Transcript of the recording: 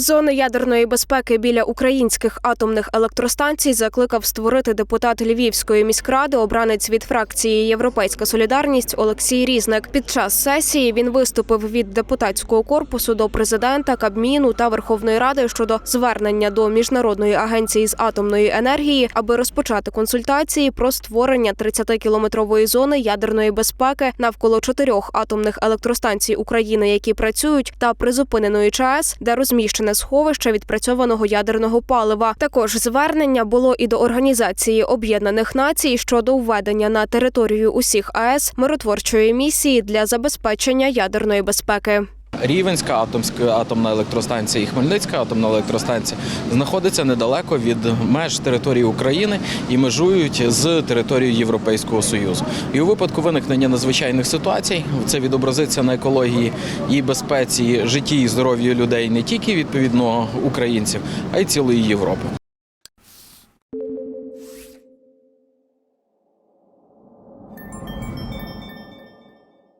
Зони ядерної безпеки біля українських атомних електростанцій закликав створити депутат Львівської міськради, обранець від фракції Європейська Солідарність Олексій Різник. Під час сесії він виступив від депутатського корпусу до президента, Кабміну та Верховної Ради щодо звернення до міжнародної агенції з атомної енергії, аби розпочати консультації про створення 30-кілометрової зони ядерної безпеки навколо чотирьох атомних електростанцій України, які працюють, та призупиненої ЧАЕС, де розміщене сховище відпрацьованого ядерного палива. Також звернення було і до Організації Об'єднаних Націй щодо введення на територію усіх АЕС миротворчої місії для забезпечення ядерної безпеки. Рівенська атомська атомна електростанція і Хмельницька атомна електростанція знаходяться недалеко від меж території України і межують з територією Європейського союзу. І у випадку виникнення надзвичайних ситуацій це відобразиться на екології і безпеці, житті і здоров'ю людей не тільки відповідно українців, а й цілої Європи.